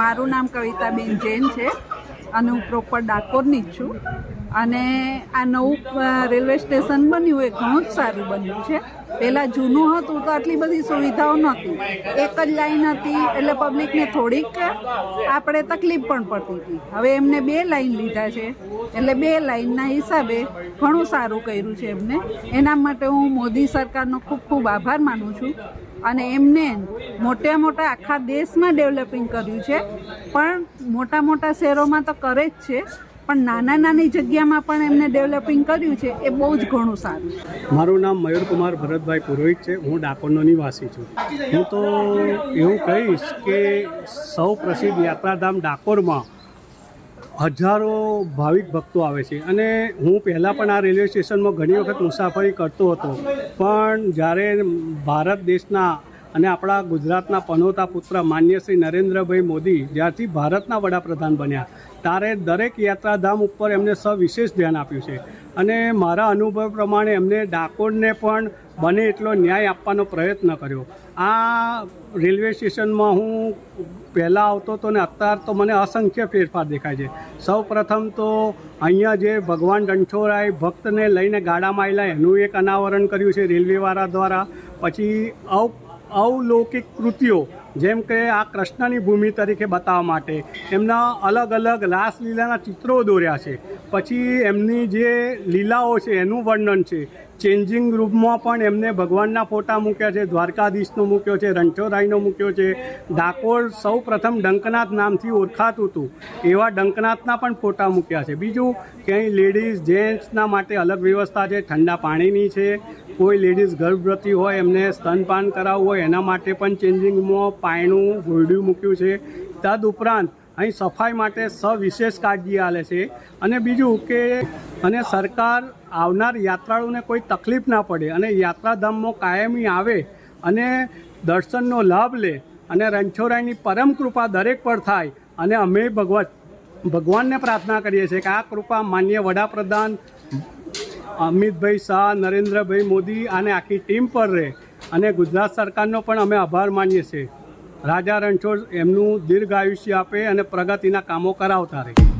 મારું નામ કવિતાબેન જૈન છે અને હું પ્રોપર ડાકોરની જ છું. અને આ નવું રેલવે સ્ટેશન બન્યું એ ઘણું જ સારું બન્યું છે. પહેલાં જૂનું હતું તો આટલી બધી સુવિધાઓ નહોતી. એક જ લાઈન હતી એટલે પબ્લિકને થોડીક આપણે તકલીફ પણ પડતી હતી. હવે એમને બે લાઈન લીધા છે. એટલે બે લાઈનના હિસાબે ઘણું સારું કર્યું છે એમને. એના માટે હું મોદી સરકારનો ખૂબ ખૂબ આભાર માનું છું. અને એમને મોટા મોટા આખા દેશમાં ડેવલપિંગ કર્યું છે. પણ મોટા મોટા શહેરોમાં તો કરે જ છે. પણ નાના નાની જગ્યામાં પણ એમને ડેવલપિંગ કર્યું છે એ બહુ જ ઘણું સારું મારું નામ મયુરકુમાર ભરતભાઈ પુરોહિત છે. હું ડાકોરનો નિવાસી છું. હું તો એવું કહીશ કે સૌ પ્રસિદ્ધ યાત્રાધામ ડાકોરમાં હજારો ભાવિક ભક્તો આવે છે. અને હું પહેલાં પણ આ રેલવે સ્ટેશનમાં ઘણી વખત મુસાફરી કરતો હતો. પણ જ્યારે ભારત દેશના અને આપણા ગુજરાતના પનોતા પુત્ર માન્ય શ્રી નરેન્દ્રભાઈ મોદી જ્યારથી ભારતના વડાપ્રધાન બન્યા. ત્યારે દરેક યાત્રાધામ ઉપર એમને સવિશેષ ધ્યાન આપ્યું છે. અને મારા અનુભવ પ્રમાણે એમને ડાકોરને પણ બને એટલો ન્યાય આપવાનો પ્રયત્ન કર્યો. આ રેલવે સ્ટેશનમાં હું પહેલાં આવતો હતો ને અત્યાર તો મને અસંખ્ય ફેરફાર દેખાય છે. સૌ પ્રથમ તો અહીંયા જે ભગવાન ડંઠોરાય ભક્તને લઈને ગાડામાં આવેલા એનું એક અનાવરણ કર્યું છે રેલવેવાળા દ્વારા. પછી અવ અવલૌકિક કૃતિઓ, જેમ કે આ કૃષ્ણની ભૂમિ તરીકે બતાવવા માટે, એમના અલગ અલગ રાસલીલાના ચિત્રો દોર્યા છે. પછી એમની જે લીલાઓ છે, એનું વર્ણન છે. ચેન્જિંગ રૂમમાં પણ એમને ભગવાનના ફોટા મૂક્યા છે, દ્વારકાધીશનો મૂક્યો છે, રણછોડરાયનો મૂક્યો છે. ડાકોર સૌ પ્રથમ ડંકનાથ નામથી ઓળખાતું હતું. એવા ડંકનાથના પણ ફોટા મૂક્યા છે. બીજું કે અહીં લેડીઝ જેન્ટ્સના માટે અલગ વ્યવસ્થા છે. ઠંડા પાણીની છે. કોઈ લેડીઝ ગર્ભવતી હોય, એમને સ્તનપાન કરાવવું હોય, એના માટે પણ ચેન્જિંગમાં પાયણું ગોયડું મૂક્યું છે. તદ ઉપરાંત અહીં સફાઈ માટે સવિશેષ કાળજી આલે છે. અને બીજું કે અને સરકાર આવનાર યાત્રાળુને કોઈ તકલીફ ના પડે અને યાત્રાધામમાં કાયમી આવે અને દર્શનનો લાભ લે અને રણછોડરાયની પરમ કૃપા દરેક પર થાય અને અમે ભગવત, ભગવાનને પ્રાર્થના કરીએ છીએ કે આ કૃપા માન્ય વડાપ્રધાન અમિતભાઈ શાહ, નરેન્દ્રભાઈ મોદી અને આખી ટીમ પર રહે. અને ગુજરાત સરકારનો પણ અમે આભાર માનીએ છીએ. રાજા રણછોડ એમનું દીર્ઘ આયુષ્ય આપે અને પ્રગતિના કામો કરાવતા રહે.